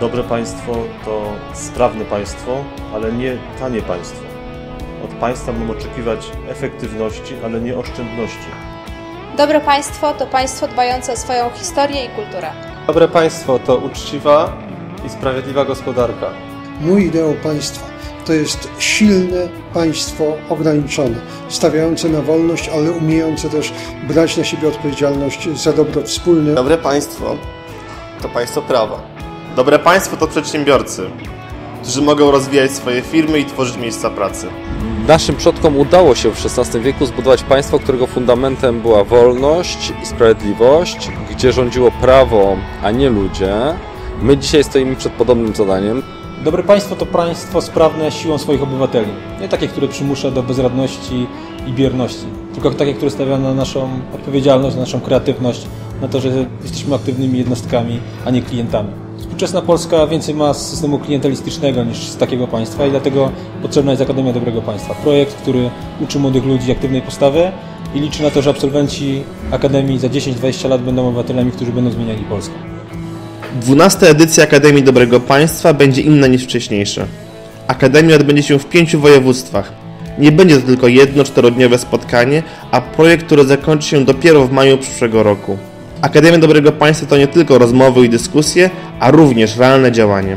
Dobre państwo to sprawne państwo, ale nie tanie państwo. Od państwa mamy oczekiwać efektywności, ale nie oszczędności. Dobre państwo to państwo dbające o swoją historię i kulturę. Dobre państwo to uczciwa i sprawiedliwa gospodarka. Mój ideał państwa to jest silne państwo ograniczone, stawiające na wolność, ale umiejące też brać na siebie odpowiedzialność za dobro wspólne. Dobre państwo to państwo prawa. Dobre państwo to przedsiębiorcy, którzy mogą rozwijać swoje firmy i tworzyć miejsca pracy. Naszym przodkom udało się w XVI wieku zbudować państwo, którego fundamentem była wolność i sprawiedliwość, gdzie rządziło prawo, a nie ludzie. My dzisiaj stoimy przed podobnym zadaniem. Dobre państwo to państwo sprawne siłą swoich obywateli. Nie takie, które przymusza do bezradności i bierności, tylko takie, które stawia na naszą odpowiedzialność, na naszą kreatywność, na to, że jesteśmy aktywnymi jednostkami, a nie klientami. Współczesna Polska więcej ma systemu klientelistycznego niż z takiego państwa i dlatego potrzebna jest Akademia Dobrego Państwa. Projekt, który uczy młodych ludzi aktywnej postawy i liczy na to, że absolwenci Akademii za 10-20 lat będą obywatelami, którzy będą zmieniali Polskę. 12 edycja Akademii Dobrego Państwa będzie inna niż wcześniejsze. Akademia odbędzie się w pięciu województwach. Nie będzie to tylko jedno czterodniowe spotkanie, a projekt, który zakończy się dopiero w maju przyszłego roku. Akademia Dobrego Państwa to nie tylko rozmowy i dyskusje, a również realne działanie.